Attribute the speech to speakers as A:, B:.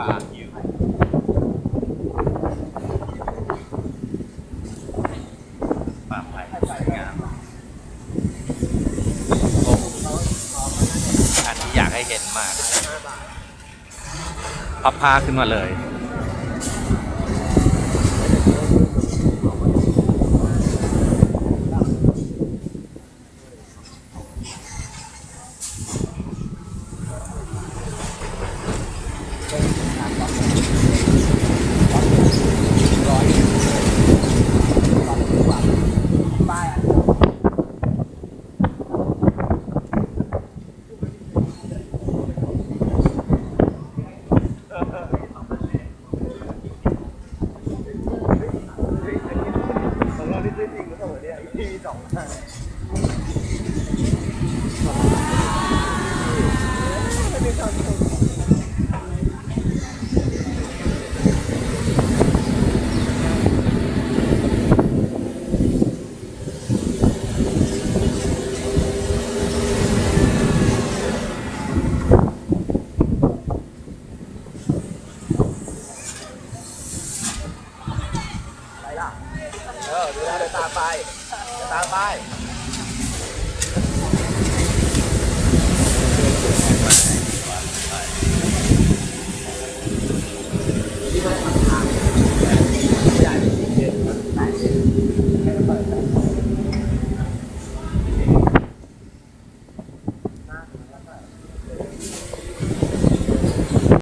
A: ป่าอยู่ป่าไผ่สวยงามโอ้อันนี้อยากให้เห็นมากพับผ้าขึ้นมาเลย
B: ของเราที่ซื้อจริงหรือเปล่าเนี่ยอีพีสอง ดี๋ยวเดูนะเดินตามไปตามไป